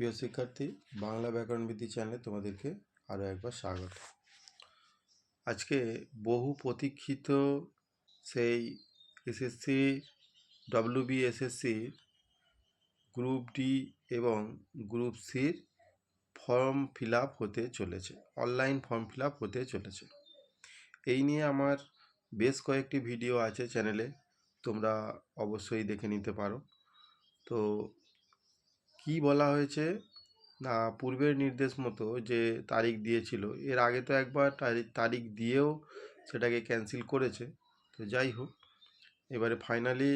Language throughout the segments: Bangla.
প্রিয় শিক্ষার্থী, বাংলা ব্যাকরণবিদ্যি চ্যানেলে তোমাদেরকে আরও একবার স্বাগত। আজকে বহু প্রতীক্ষিত সেই এসএসসি ডব্লিউবি এসএসসির গ্রুপ ডি এবং গ্রুপ সির ফর্ম ফিল হতে চলেছে অনলাইন ফর্ম ফিল হতে চলেছে। এই নিয়ে আমার বেশ কয়েকটি ভিডিও আছে চ্যানেলে, তোমরা অবশ্যই দেখে নিতে পারো। তো কি বলা হয়েছে? না, পূর্বের নির্দেশ মতো যে তারিখ দিয়েছিল, এর আগে তো একবার তারিখ দিয়েও সেটাকে ক্যান্সেল করেছে। তো যাই হোক, এবারে ফাইনালি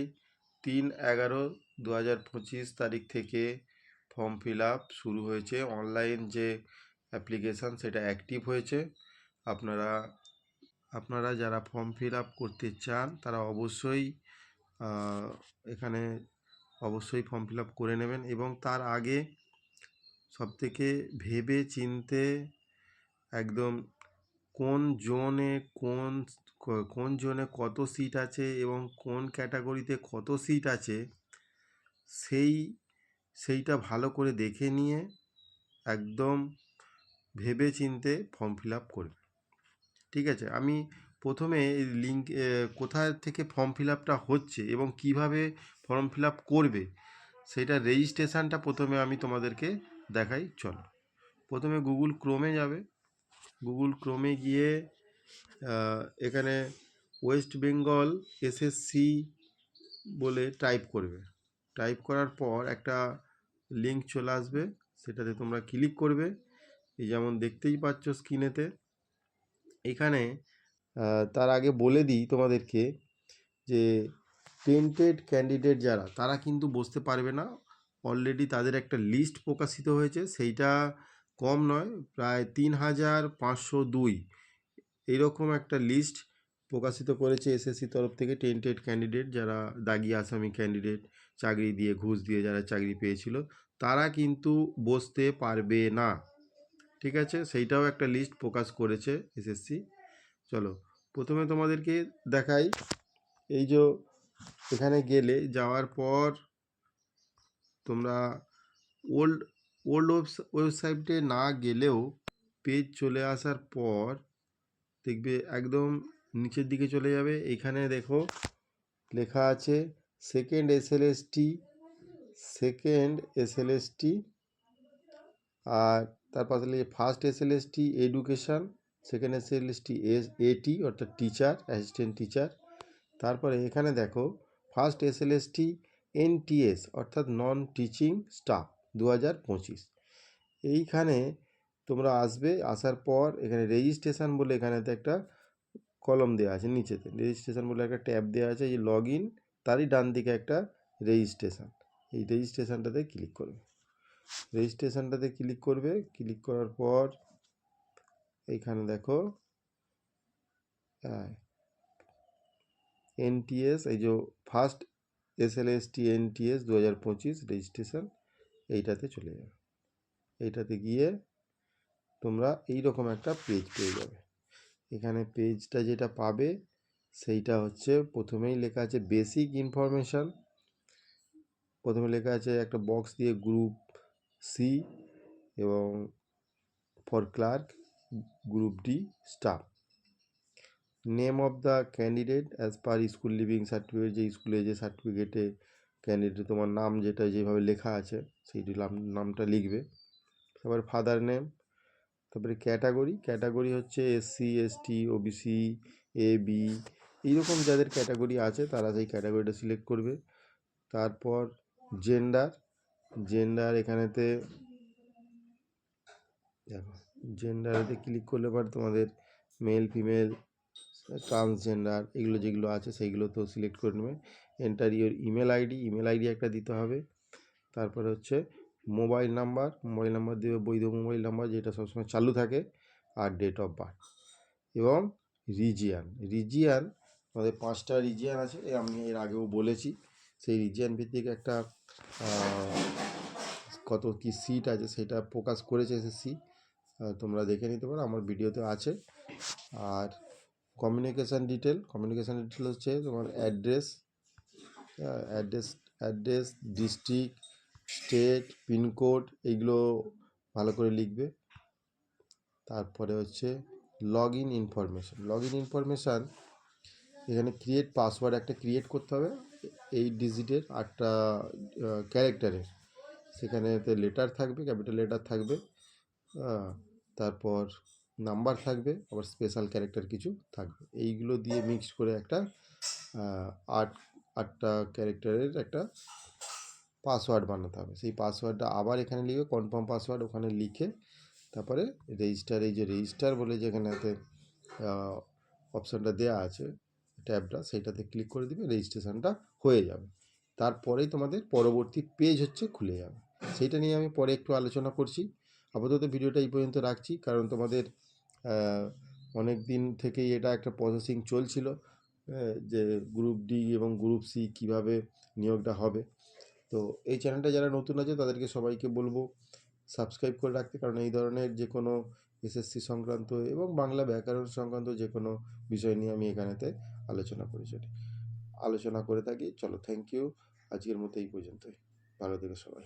তিন এগারো দু হাজার পঁচিশ তারিখ থেকে ফর্ম ফিল আপ শুরু হয়েছে। অনলাইন যে অ্যাপ্লিকেশান সেটা অ্যাক্টিভ হয়েছে। আপনারা আপনারা যারা ফর্ম ফিল আপ করতে চান, তারা অবশ্যই এখানে অবশ্যই ফর্ম ফিল করে নেবেন এবং তার আগে সবথেকে ভেবে চিনতে একদম কোন জোনে কোন কোন জোনে কত সিট আছে এবং কোন ক্যাটাগরিতে কত সিট আছে, সেই, সেইটা ভালো করে দেখে নিয়ে একদম ভেবে চিনতে ফর্ম ফিল আপ করবে ঠিক আছে? আমি প্রথমে লিঙ্ক কোথায় থেকে ফর্ম ফিল আপটা হচ্ছে এবং কীভাবে ফর্ম ফিল আপ করবে, সেটা রেজিস্ট্রেশনটা প্রথমে আমি তোমাদেরকে দেখাই, চলো। প্রথমে গুগল ক্রোমে যাবে। গুগল ক্রোমে গিয়ে এখানে ওয়েস্ট বেঙ্গল এসএসসি বলে টাইপ করবে। টাইপ করার পর একটা লিঙ্ক চলে আসবে, সেটাতে তোমরা ক্লিক করবে। এই যেমন দেখতেই পাচ্ছ স্ক্রিনেতে এখানে তার আগে বলে দিই তোমাদেরকে যে টেন্টেড ক্যান্ডিডেট যারা, তারা কিন্তু বসতে পারবে না। অলরেডি তাদের একটা লিস্ট প্রকাশিত হয়েছে, সেইটা কম নয়, প্রায় তিন হাজার পাঁচশো দুই। এইরকম একটা লিস্ট প্রকাশিত করেছে এসএসসি তরফ থেকে টেন্টেড ক্যান্ডিডেট যারা দাগি আসামি ক্যান্ডিডেট, চাকরি দিয়ে ঘুষ দিয়ে যারা চাকরি পেয়েছিল, তারা কিন্তু বসতে পারবে না। ঠিক আছে? সেইটাও একটা লিস্ট প্রকাশ করেছে এসএসসি চলো, প্রথমে তোমাদেরকে দেখাই। এই যে এখানে গেলে, যাওয়ার পর তোমরা ওল্ড ওল্ড ওয়েবসাইটে না গেলেও পেজ চলে আসার পর দেখবে একদম নিচের দিকে চলে যাবে। এখানে দেখো লেখা আছে সেকেন্ড এসএলএসটি সেকেন্ড এসএলএসটি আর তার পাশে first SLST education second SLST S, এটি অর্থাৎ টিচার, অ্যাসিস্ট্যান্ট টিচার। তারপরে এখানে দেখো, ফার্স্ট এসএলএসটি এনটিএস, অর্থাৎ নন টিচিং স্টাফ দু হাজার পঁচিশ। এইখানে তোমরা আসবে, আসার পর এখানে রেজিস্ট্রেশন বলে এখানেতে একটা কলম দেওয়া আছে নিচেতে। রেজিস্ট্রেশন বলে একটা ট্যাব দেওয়া আছে, এই লগ ইন তারই ডান দিকে একটা রেজিস্ট্রেশন। এই রেজিস্ট্রেশনটাতে ক্লিক করবে। রেজিস্ট্রেশনটাতে ক্লিক করবে, ক্লিক করার পর এইখানে দেখো এনটিএস এই যে first S L S T NTS দু হাজার পঁচিশ রেজিস্ট্রেশন এইটাতে চলে যাবে। এইটাতে গিয়ে তোমরা এই রকম একটা পেজ পেয়ে যাবে। এখানে পেজটা যেটা পাবে, সেইটা হচ্ছে প্রথমেই লেখা আছে বেসিক ইনফরমেশান প্রথমে লেখা আছে একটা বক্স দিয়ে গ্রুপ সি এবং for clerk group D staff. Name of the candidate as per school leaving certificate, যে স্কুলে যে সার্টিফিকেটে ক্যান্ডিডেট তোমার নাম যেটা যেভাবে লেখা আছে, সেইটি নাম- নামটা লিখবে। তারপরে ফাদার নেম, তারপরে ক্যাটাগরি ক্যাটাগরি হচ্ছে SC ST OBC A B এইরকম যাদের ক্যাটাগরি আছে তারা সেই ক্যাটাগরিটা সিলেক্ট করবে। তারপর জেন্ডার জেন্ডার এখানেতে দেখো জেন্ডারেতে ক্লিক করলে পর তোমাদের মেল ফিমেল ট্রান্সজেন্ডার এগুলো যেগুলো আছে সেইগুলো তো সিলেক্ট করে নেবে। Enter your email ID email ID একটা দিতে হবে। তারপরে হচ্ছে মোবাইল নাম্বার মোবাইল নাম্বার দেবে বৈধ মোবাইল নাম্বার যেটা সবসময় চালু থাকে, আর ডেট অফ বার্থ এবং রিজিয়ান রিজিয়ান আমাদের পাঁচটা রিজিয়ান আছে, আমি এর আগেও বলেছি। সেই রিজিয়ান ভিত্তিক একটা কত কি সিট আছে সেটা প্রকাশ করেছে এসএসসি তোমরা দেখে নিতে পারো, আমার ভিডিওতে আছে। আর কমিউনিকেশান ডিটেল কমিউনিকেশান ডিটেল হচ্ছে তোমার address address address district state pincode এইগুলো ভালো করে লিখবে। তারপরে হচ্ছে log in information log in information এখানে ক্রিয়েট পাসওয়ার্ড একটা ক্রিয়েট করতে হবে, এই ডিজিটের আটটা ক্যারেক্টারের সেখানেতে লেটার থাকবে ক্যাপিটাল লেটার থাকবে। তারপর নাম্বার থাকবে, আবার স্পেশাল ক্যারেক্টার কিছু থাকবে। এইগুলো দিয়ে মিক্স করে একটা আট, আটটা ক্যারেক্টারের একটা পাসওয়ার্ড বানাতে হবে। সেই পাসওয়ার্ডটা আবার এখানে লিখবে কনফার্ম পাসওয়ার্ড ওখানে লিখে, তারপরে রেজিস্টার এই যে রেজিস্টার বলে যেখানেতে অপশানটা দেওয়া আছে ট্যাবটা সেইটাতে ক্লিক করে দিবে রেজিস্ট্রেশনটা হয়ে যাবে। তারপরেই তোমাদের পরবর্তী পেজ হচ্ছে খুলে যাবে। সেইটা নিয়ে আমি পরে একটু আলোচনা করছি। আপাতত ভিডিওটা এই পর্যন্ত রাখছি, কারণ তোমাদের অনেক দিন থেকেই এটা একটা প্রসেসিং চলছিল যে গ্রুপ ডি এবং গ্রুপ সি কীভাবে নিয়োগটা হবে। তো এই চ্যানেলটা যারা নতুন আছে, তাদেরকে সবাইকে বলব সাবস্ক্রাইব করে রাখতে, কারণ এই ধরনের যে কোনো এসএসসি সংক্রান্ত এবং বাংলা ব্যাকরণ সংক্রান্ত যে কোনো বিষয় নিয়ে আমি এখানেতে আলোচনা করে চলি আলোচনা করে থাকি। চলো থ্যাংক ইউ আজকের মতো এই পর্যন্তই। ভালো থেকো সবাই।